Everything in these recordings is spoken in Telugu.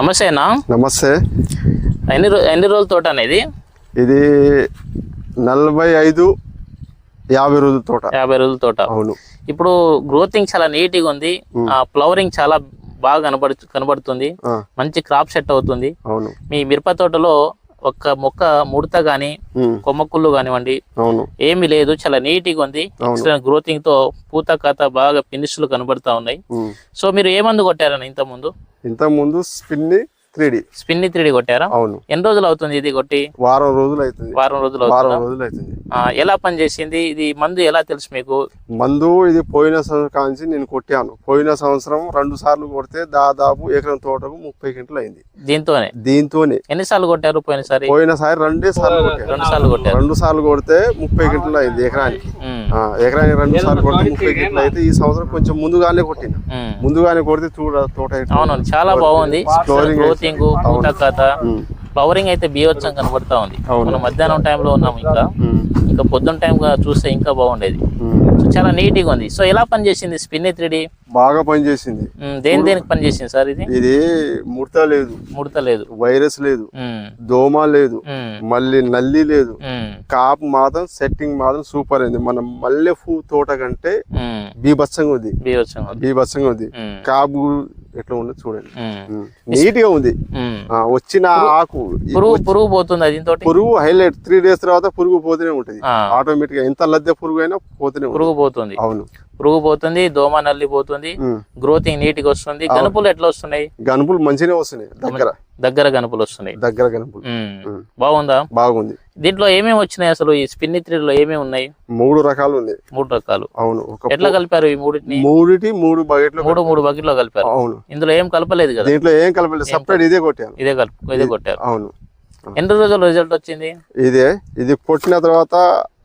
నమస్తే అన్న. నమస్తే. ఎన్ని ఎన్ని రోజుల తోట అనేది ఇది నలభై ఐదు యాభై రోజుల తోట. యాభై రోజుల తోట. అవును. ఇప్పుడు గ్రోతింగ్ చాలా నీట్గా ఉంది. ఆ ఫ్లవరింగ్ చాలా బాగా కనబడు కనబడుతుంది. మంచి క్రాప్ సెట్ అవుతుంది. అవును. మీ మిరప తోటలో ఒక్క మొక్క ముడత ఉమ్, కొమ్మకుళ్ళు కానివ్వండి ఏమీ లేదు. చాలా నీట్గా ఉంది. ఎక్సలెంట్ గ్రోతింగ్తో పూత కథ బాగా ఫినిష్లు కనబడతా ఉన్నాయి. సో మీరు ఏ మందు కొట్టారన్న ఇంత ముందు ఇంతకుముందు స్పిన్ని త్రీ డి. స్పిన్ని త్రీడి కొట్టారా? అవును. ఎన్ని రోజులు అవుతుంది ఇది కొట్టి? వారం రోజులు అవుతుంది. వారం రోజులు వారం రోజులు అవుతుంది. ఎలా పనిచేసింది? ఇది మందు ఎలా తెలుసు మీకు? మందు ఇది పోయిన సంవత్సరం కాంచి నేను కొట్టాను. పోయిన సంవత్సరం రెండు సార్లు కొడితే దాదాపు ఎకరం తోటకు ముప్పై గంటలు అయింది. దీంతోనే? దీంతోనే. ఎన్నిసార్లు కొట్టారు పోయినసారి? పోయినసారి రెండే సార్లు కొట్టాను. రెండు సార్లు కొట్టారు. రెండు సార్లు కొడితే ముప్పై గంటలు అయింది ఎకరానికి. ఎకరానికి రెండు సార్లు కొడితే ముప్పై గంటలు అయితే ఈ సంవత్సరం కొంచెం ముందుగానే కొట్టిన. ముందుగానే కొడితే చూడ తోట అవును చాలా బాగుంది. ఫ్లవరింగ్ అయితే బీవచ్చం కనబడతా ఉంది. మనం మధ్యాహ్నం టైంలో ఉన్నాం ఇంకా. ఇంకా పొద్దున్న టైం చూస్తే ఇంకా బాగుండేది. చాలా నీట్గా ఉంది. సో ఎలా పనిచేసింది స్పిన్ త్రీడి బాగా పనిచేసింది. దేని దేనికి పనిచేసింది సార్ ఇది? ఇది ముడత లేదు. ముడత లేదు. వైరస్ లేదు. దోమ లేదు. మళ్ళీ నల్లి లేదు. కాపు మాత్రం సెట్టింగ్ మాత్రం సూపర్ అయింది. మన మల్లె పువ్వు తోట కంటే బీభత్సంగా ఉంది. బీభత్సంగా ఉంది. కాపు ఎట్లా ఉంది చూడండి. నీట్గా ఉంది. వచ్చిన ఆకు పురుగు పురుగు పోతుంది పురుగు హైలైట్. త్రీ డేస్ తర్వాత పురుగు పోతూనే ఉంటది. ఆటోమేటిక్గా ఎంత లద్దె పురుగు అయినా పోతూనే పురుగు పోతుంది. అవును. పురుగు పోతుంది దోమ నల్లి పోతుంది. గ్రోతింగ్ నీట్గా వస్తుంది గనుపులు ఎట్లా వస్తున్నాయి? గనుపులు మంచిగానే వస్తున్నాయి దగ్గర. దగ్గర గనుపులు వస్తున్నాయి. దగ్గర గనుపులు. బాగుందా? బాగుంది. దీంట్లో ఏమేమి వచ్చినాయి అసలు? ఈ స్పిన్ని త్రీలో ఏమేమి ఉన్నాయి? మూడు రకాలు ఉన్నాయి. మూడు రకాలు. అవును ఎట్లా కలిపారు ఈ మూడింటిని? మూడిటి మూడు బకెట్లు మూడు మూడు బకెట్లో కలిపారు. అవును. ఇందులో ఏం కలపలేదు కదా? దీంట్లో ఏం కలపలేదు. సపరేట్ ఇదే కొట్టాను ఇదే కలుపు ఇదే కొట్టారు. అవును. ఎన్ని రోజులు రిజల్ట్ వచ్చింది? ఇదే ఇది కొట్టిన తర్వాత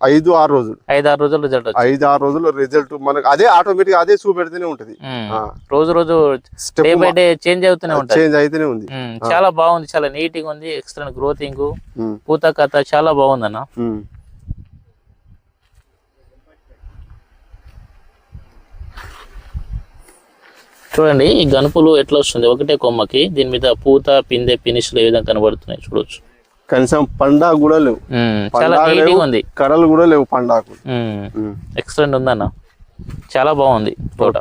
ఐదు ఆరు రోజులు. ఐదు ఆరు రోజులు రిజల్ట్ ఐదు ఆరు రోజులు రిజల్ట్ మనకు అదే ఆటోమేటిక్ అదే చూపెడితేనే ఉంటది. రోజు రోజు డే బై డే చేంజ్ అవుతూనే ఉంటది. చేంజ్ అయితేనే ఉంది. చాలా బాగుంది చాలా నీట్గా ఉంది ఎక్స్ట్రా గ్రోతింగ్ పూత కథ చాలా బాగుందన్న. ఉమ్. చూడండి ఈ గనుపులు ఎట్లా వస్తుంది? ఒకటే కొమ్మకి దీని మీద పూత పిందె ఫినిష్లు ఏ విధంగా కనబడుతున్నాయి? చూడొచ్చు. కనీసం పండాకు కూడా లేవు. ఉంది. కడలు కూడా లేవు పండాకు. ఎక్సలెంట్ ఉందన్న. చాలా బాగుంది తోట.